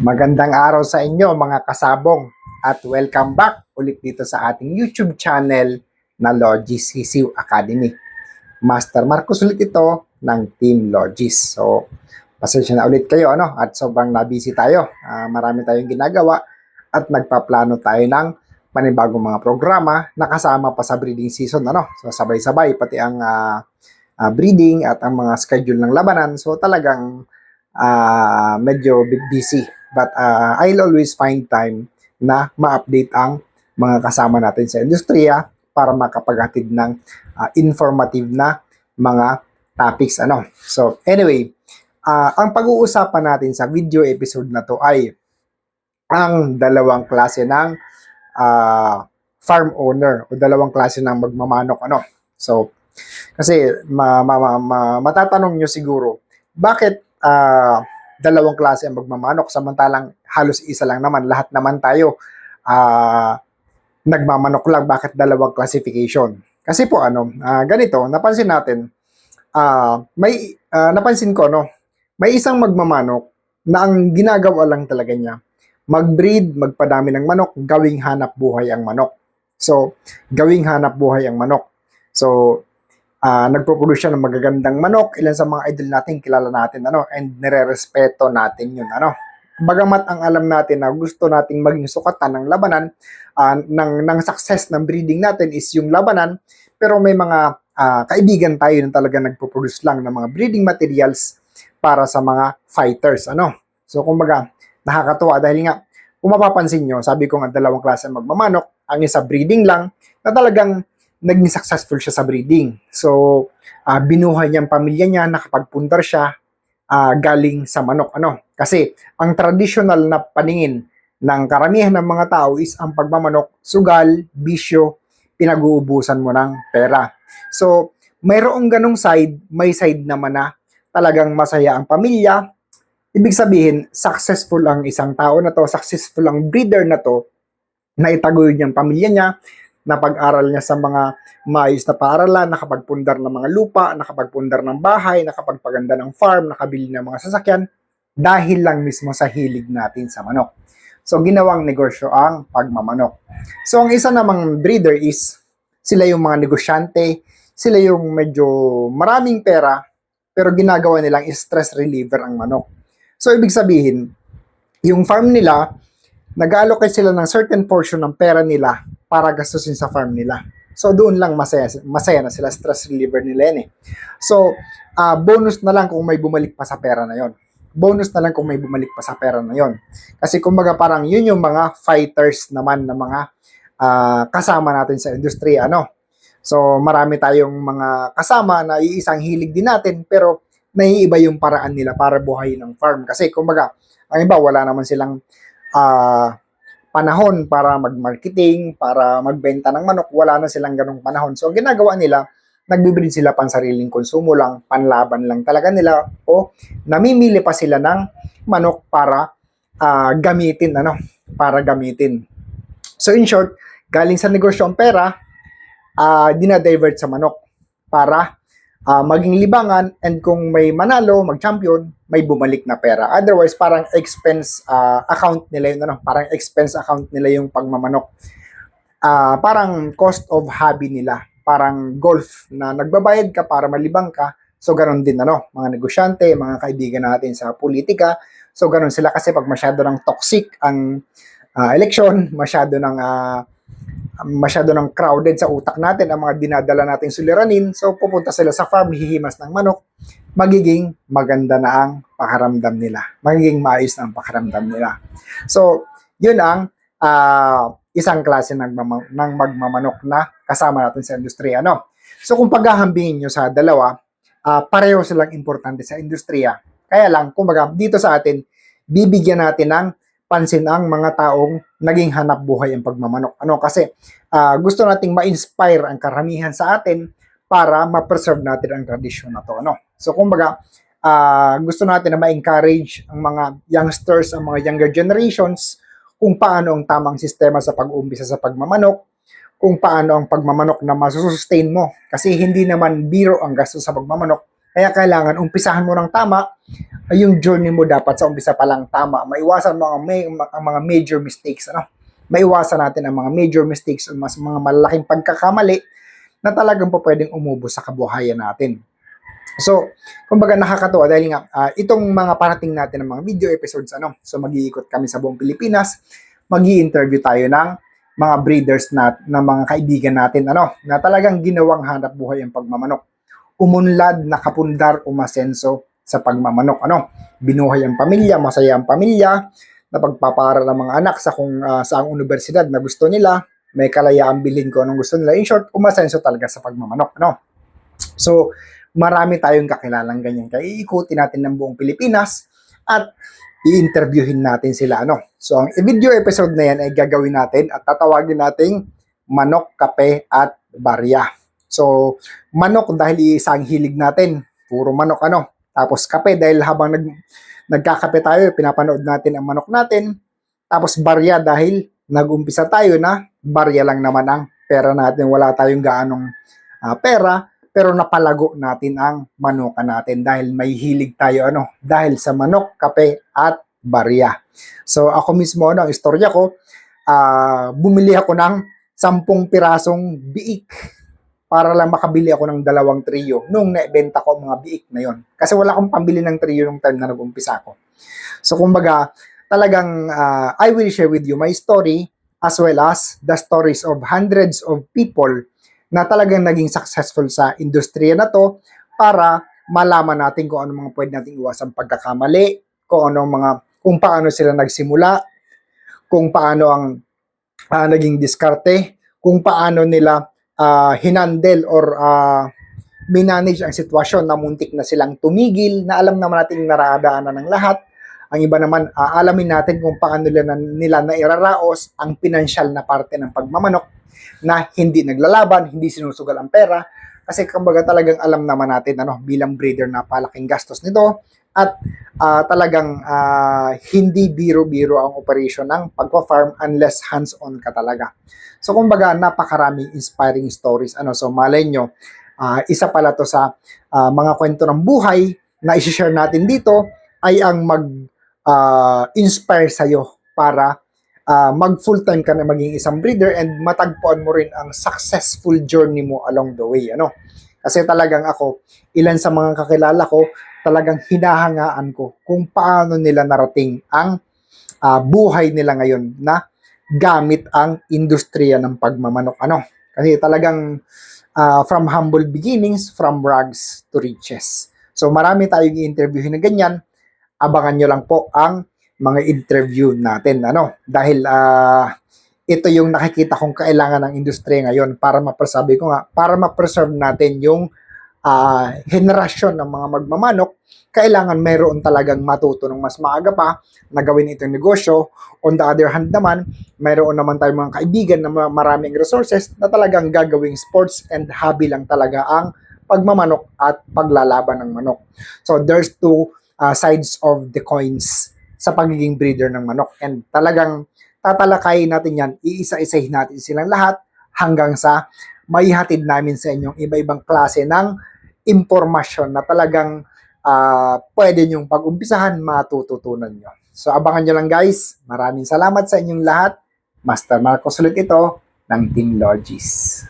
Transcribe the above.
Magandang araw sa inyo mga kasabong at welcome back ulit dito sa ating YouTube channel na Logis Sisiw Academy. Master Marcos ulit ito ng Team Logis. So, pasensya na ulit kayo ano at sobrang nabisi tayo. Ah, marami tayong ginagawa at nagpaplano tayo ng panibagong mga programa na kasama pa sa breeding season ano. So, sabay-sabay pati ang ah, ah, breeding at ang mga schedule ng labanan. So, talagang ah medyo busy. But ah, I'll always find time na ma-update ang mga kasama natin sa industriya para makapaghatid ng ah, informative na mga topics. Ano? So, anyway, ah, ang pag-uusapan natin sa video episode na to ay ang dalawang klase ng ah, farm owner o dalawang klase ng magmamanok. Ano? So, kasi ma, ma, ma, ma- matatanong nyo siguro, bakit ah, dalawang klase ang magmamanok samantalang halos isa lang naman lahat naman tayo ah, nagmamanok lang. Bakit dalawang classification? Kasi po ano ah, ganito napansin natin ah, may ah, napansin ko no may isang magmamanok na ang ginagawa lang talaga niya magbreed magpadami ng manok gawing hanap buhay ang manok. So gawing hanap buhay ang manok. So ah nagpo-produce siya ng magagandang manok. Ilan sa mga idol natin kilala natin ano and nire-respeto natin 'yun ano. Bagamat ang alam natin na gusto nating maging sukatan ng labanan ah, ng ng success ng breeding natin is yung labanan, pero may mga ah, kaibigan tayo na talaga nagpo-produce lang ng mga breeding materials para sa mga fighters ano. So kumbaga nakakatuwa dahil nga kung mapapansin nyo, sabi ko nga dalawang klase magmamanok, ang isa breeding lang na talagang naging successful siya sa breeding. So, ah, binuhay niya ang pamilya niya, nakapagpundar siya ah, galing sa manok. Ano? Kasi ang traditional na paningin ng karamihan ng mga tao is ang pagmamanok, sugal, bisyo, pinag-uubusan mo ng pera. So, mayroong ganong side, may side naman na talagang masaya ang pamilya. Ibig sabihin, successful ang isang tao na to, successful ang breeder na to, na niya ang pamilya niya, napag-aral niya sa mga maayos na paaralan, nakapagpundar ng mga lupa, nakapagpundar ng bahay, nakapagpaganda ng farm, nakabili ng mga sasakyan, dahil lang mismo sa hilig natin sa manok. So, ginawang negosyo ang pagmamanok. So, ang isa namang breeder is, sila yung mga negosyante, sila yung medyo maraming pera, pero ginagawa nilang stress reliever ang manok. So, ibig sabihin, yung farm nila, nag-allocate sila ng certain portion ng pera nila para gastusin sa farm nila. So doon lang masaya, masaya na sila, stress reliever nila yan eh. So, ah, bonus na lang kung may bumalik pa sa pera na yon. Bonus na lang kung may bumalik pa sa pera na yon. Kasi kumbaga parang yun yung mga fighters naman na mga ah, kasama natin sa industriya, ano. So marami tayong mga kasama na iisang hilig din natin pero naiiba yung paraan nila para buhayin ng farm. Kasi kumbaga, ang iba wala naman silang ah, panahon para mag-marketing, para magbenta ng manok, wala na silang ganong panahon. So, ang ginagawa nila, nagbibreed sila pan sariling konsumo lang, panlaban lang talaga nila, o namimili pa sila ng manok para ah, gamitin, ano, para gamitin. So, in short, galing sa negosyo ang pera, ah dinadivert sa manok para ah, maging libangan and kung may manalo, mag-champion, may bumalik na pera. Otherwise, parang expense ah, account nila yun, ano, parang expense account nila yung pagmamanok. Ah, parang cost of hobby nila. Parang golf na nagbabayad ka para malibang ka. So, ganun din, ano, mga negosyante, mga kaibigan natin sa politika. So, ganun sila kasi pag masyado ng toxic ang ah, eleksyon, masyado ng ah, masyado ng crowded sa utak natin ang mga dinadala nating suliranin. So, pupunta sila sa farm, hihimas ng manok, magiging maganda na ang pakaramdam nila. Magiging maayos na ang pakaramdam nila. So, yun ang ah, isang klase ng, ng magmamanok na kasama natin sa industriya. No? So, kung paghahambingin nyo sa dalawa, ah, pareho silang importante sa industriya. Kaya lang, kumbaga, dito sa atin, bibigyan natin ng pansin ang mga taong naging hanap buhay ang pagmamanok. Ano kasi ah, gusto nating ma-inspire ang karamihan sa atin para ma-preserve natin ang tradisyon na to. Ano? So kumbaga, ah, gusto natin na ma-encourage ang mga youngsters, ang mga younger generations kung paano ang tamang sistema sa pag-uumpisa sa pagmamanok, kung paano ang pagmamanok na masusustain mo. Kasi hindi naman biro ang gasto sa pagmamanok Kaya kailangan umpisahan mo ng tama, ay yung journey mo dapat sa umpisa pa lang tama. Maiwasan mo ang, may, ang mga major mistakes. Ano? Maiwasan natin ang mga major mistakes o mas mga malaking pagkakamali na talagang po pwedeng umubo sa kabuhayan natin. So, kumbaga nakakatuwa dahil nga ah, itong mga parating natin ng mga video episodes ano. So mag-iikot kami sa buong Pilipinas, magi-interview tayo ng mga breeders na, na mga kaibigan natin ano, na talagang ginawang hanap buhay ang pagmamanok. Umunlad, nakapundar, umasenso sa pagmamanok ano. Binuhay ang pamilya, masaya ang pamilya, napagpapaaral ang mga anak sa kung ah, saang universidad na gusto nila, may kalayaan bilhin ko anong gusto nila. In short, umasenso talaga sa pagmamanok ano. So, marami tayong kakilalang ganyan. Kaya iikutin natin ng buong Pilipinas at i-interviewin natin sila. Ano? So, ang video episode na yan ay gagawin natin at tatawagin nating manok, kape, at barya. So, manok dahil isang hilig natin. Puro manok ano. Tapos kape dahil habang nag, nagkakape tayo, pinapanood natin ang manok natin. Tapos barya dahil nag-umpisa tayo na barya lang naman ang pera natin. Wala tayong gaanong ah, pera pero napalago natin ang manukan natin dahil may hilig tayo ano dahil sa manok, kape at barya. So ako mismo ano ang istorya ko ah, bumili ako ng 10 pirasong biik para lang makabili ako ng dalawang trio nung naibenta ko mga biik na yon. Kasi wala akong pambili ng trio nung time na nag-umpisa ako. So kumbaga, talagang ah, I will share with you my story as well as the stories of hundreds of people na talagang naging successful sa industriya na to para malaman natin kung ano mga pwede nating iwasan pagkakamali, kung ano mga kung paano sila nagsimula, kung paano ang ah, naging diskarte, kung paano nila ah, hinandle or ah, minanage ang sitwasyon na muntik na silang tumigil, na alam naman natin naradaanan ng lahat. Ang iba naman, ah, alamin natin kung paano nila, nila na iraraos ang pinansyal na parte ng pagmamanok na hindi naglalaban, hindi sinusugal ang pera. Kasi kumbaga talagang alam naman natin ano, bilang breeder na palaking gastos nito at ah, talagang ah, hindi biro-biro ang operation ng pagpa-farm unless hands-on ka talaga. So kumbaga napakaraming inspiring stories. Ano, so malay nyo, ah, isa pala to sa ah, mga kwento ng buhay na i-share natin dito ay ang mag-inspire sa'yo para ah, mag full-time ka na maging isang breeder and matagpuan mo rin ang successful journey mo along the way. Ano? Kasi talagang ako, ilan sa mga kakilala ko, talagang hinahangaan ko kung paano nila narating ang ah, buhay nila ngayon na gamit ang industriya ng pagmamanok. Ano? Kasi talagang ah, from humble beginnings, from rags to riches. So marami tayong i-interviewin na ganyan. Abangan nyo lang po ang mga interview natin. Ano? Dahil ah, ito yung nakikita kong kailangan ng industriya ngayon para mapresabi ko nga, para ma-preserve natin yung ah, henerasyon ng mga magmamanok, kailangan mayroon talagang matuto ng mas maaga pa na gawin itong negosyo. On the other hand naman, mayroon naman tayong mga kaibigan na ma- maraming resources na talagang gagawing sports and hobby lang talaga ang pagmamanok at paglalaban ng manok. So there's two uh, sides of the coins sa pagiging breeder ng manok. And talagang tatalakayin natin yan, iisa-isahin natin silang lahat hanggang sa maihatid namin sa inyong iba-ibang klase ng impormasyon na talagang ah, pwede nyong pag-umpisahan, matututunan nyo. So abangan nyo lang guys. Maraming salamat sa inyong lahat. Master Marcos ulit ito ng Team Logis.